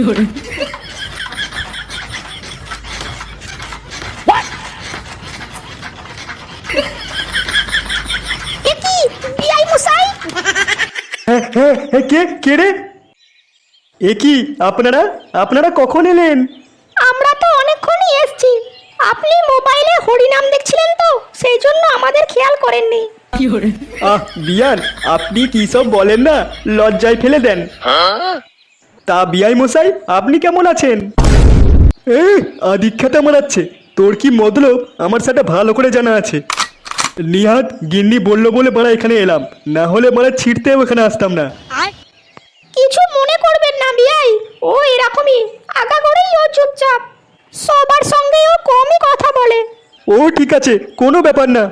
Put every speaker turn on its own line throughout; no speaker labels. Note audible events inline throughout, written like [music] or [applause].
[laughs] [laughs] কে
এ কি আপনারা আপনারা কখন এলেন?
আমরা তো অনেকক্ষণই এসেছি। আপনি মোবাইলে হরিনাম দেখছিলেন তো সেই জন্য আমাদের খেয়াল করেননি।
আহ বিয়ান আপনি কি সব বলেন না? লজ্জায় ফেলে দেন। তা বিয়াই মশাই আপনি কেমন আছেন? এ আদিক্ষাতে মারাচ্ছে। তোর কি মতলব? আমার সাথে ভালো করে জানা আছে। নিহাত গিন্নি বলল বলে মারা এখানে এলাম। না হলে মারা ছিঁড়তেও এখানে আসতাম না।
কিছু মনে করবেন না বিআই। ও এরকমই আগা করেই ও চুপচাপ। সবার সঙ্গে ও কমই কথা বলে।
ও ঠিক আছে কোনো ব্যাপার না।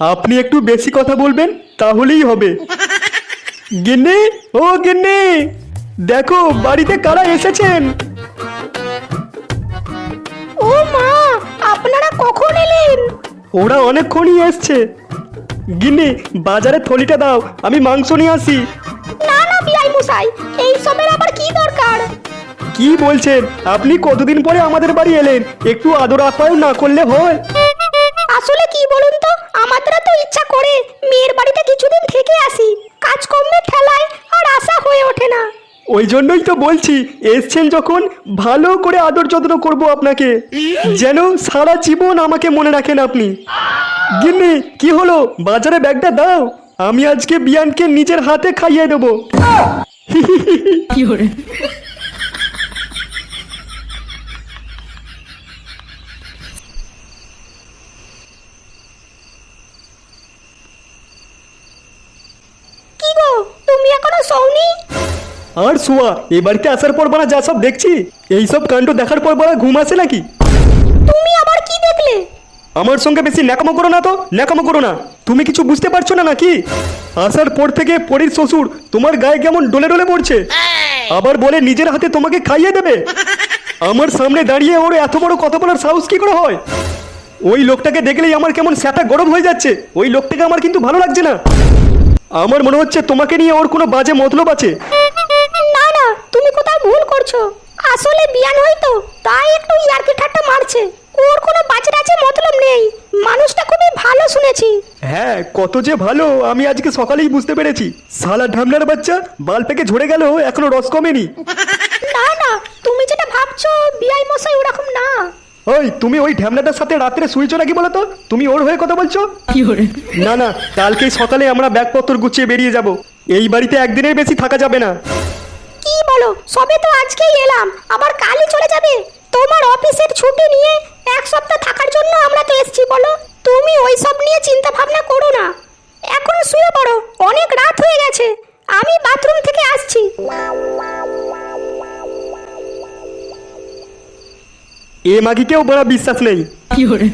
আপনি একটু বেশি কথা বলবেন তাহলেই হবে। গিন্নি ও গিন্নি! দেখো বাড়িতে কারা এসেছেন?
ও মা আপনারা কখন এলেন?
ওরা অনেকক্ষণই এসছে। গিন্নি বাজারে থলিটা দাও আমি মাংস নিয়ে আসি।
না না বিআই মশাই এই সবের আবার কি দরকার?
কি বলছেন? আপনি কতদিন পরে আমাদের বাড়ি এলেন? একটু আদর আপ্যায়ন না করলে হয়?
আসলে কি বলুন তো? আমাদের তো ইচ্ছা করে মেয়ের বাড়িতে কিছুদিন থেকে আসি কাজকর্মের ঠেলায় আর আশা হয়ে ওঠে না
ওই জন্যই তো বলছি এসছেন যখন ভালো করে আদর যত্ন করব আপনাকে। যেন সারা জীবন আমাকে মনে রাখেন আপনি। গিন্নি কি হলো? বাজারে ব্যাগটা দাও। আমি আজকে বিয়ানকে নিজের হাতে খাইয়ে দেবো।
কি গো তুমি এখনও সৌনি
আর শোয়া এ বাড়িতে আসার পর বানা যা সব দেখছি। এই সব কাণ্ড দেখার পর বানা ঘুম আসে নাকি?
তুমি আবার কি দেখলে?
আমার সঙ্গে বেশি ন্যাকামো করো না তো ন্যাকামো করো না। তুমি কিছু বুঝতে পারছ না নাকি? আসার পর থেকে পরীর শ্বশুর তোমার গায়ে কেমন ডলে ডলে পড়ছে। আবার বলে নিজের হাতে তোমাকে খাইয়ে দেবে। আমার সামনে দাঁড়িয়ে ওর এত বড় কত বলার সাহস কি করে হয়? ওই লোকটাকে দেখলেই আমার কেমন স্যাটা গরম হয়ে যাচ্ছে। ওই লোকটাকে আমার কিন্তু ভালো লাগছে না। আমার মনে হচ্ছে তোমাকে নিয়ে ওর কোনো বাজে মতলব আছে।
আসলে বিয়ান হয়তো তাই একটু ইয়ার্কি ঠাট্টা মারছে। ওর কোনো বাজে আছে মতলব নেই। মানুষটা খুবই ভালো শুনেছি।
হ্যাঁ কত যে ভালো আমি আজকে সকালেই বুঝতে পেরেছি। সালা ঢামলার বাচ্চা বাল পেকে ঝরে গেল এখনও রস কমেনি।
না না তুমি যেটা ভাবছ বিআই মশাই ওরকম না।
ওই তুমি ওই ঢ্যামনাটার সাথে রাত্রে শুয়েছো নাকি বলো তো? তুমি ওর হয়ে কথা
বলছো，না
না কালকেই সকালে আমরা ব্যাগপত্র গুছিয়ে বেরিয়ে যাব। এই বাড়িতে একদিনের বেশি থাকা যাবে না।
বলো সবে তো আজকেই এলাম আবার কালই চলে যাবে। তোমার অফিসের ছুটি নিয়ে এক সপ্তাহ থাকার জন্য আমরা তো এসছি বলো। তুমি ওই সব নিয়ে চিন্তা ভাবনা করো না। এখন শুয়ে পড়ো অনেক রাত হয়ে গেছে। আমি বাথরুম থেকে আসছি।
এ মাগিকেও বড় বিশ্বাস নেই।
কি হরে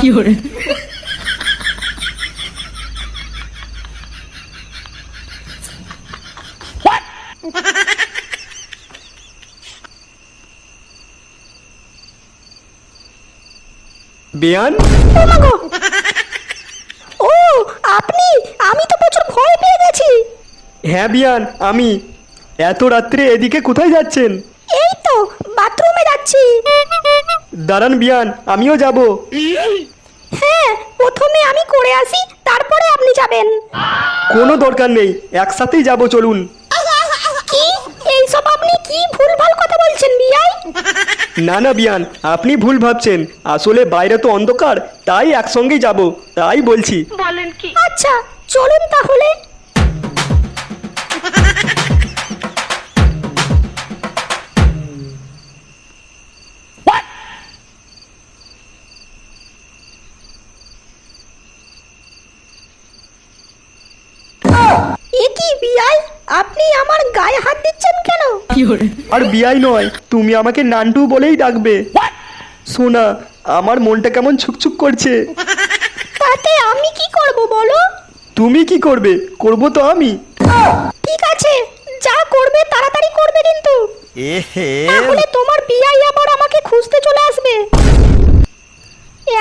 কি হরে
বেয়ান?
ও আপনি? আমি তো প্রচুর ভয় পেয়ে গেছি।
হ্যাঁ বিয়ান আমি। এত রাত্রে এদিকে কোথায় যাচ্ছেন?
এই তো বাথরুমে যাচ্ছি।
দাঁড়ান বিয়ান আমিও যাব।
হ্যাঁ প্রথমে আমি করে আসি তারপরে আপনি যাবেন।
কোনো দরকার নেই একসাথেই যাব চলুন।
কি ভুলভাল কথা বলছেন বিয়াই?
না না বিয়ান আপনি ভুল ভাবছেন। আসলে বাইরে তো অন্ধকার তাই একসঙ্গেই যাব তাই বলছি।
আচ্ছা চলুন তাহলে। এ কি বিয়াই? আপনি আমার গায়ে হাত দিচ্ছেন
কেন，আর বিয়াই নয় তুমি আমাকে নান্টু বলেই ডাকবে। সোনা আমার মনটা কেমন ছুকছুক করছে।
তাতে আমি কি করব বলো?
তুমি কি করবে? করব তো আমি।
ঠিক আছে যা করবে তাড়াতাড়ি করবে কিন্তু। এহে। তাহলে তোমার বিয়াই আবার আমাকে খুঁজতে চলে আসবে।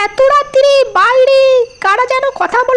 এত রাত্রি বাইরে কারা যেন কথা বলা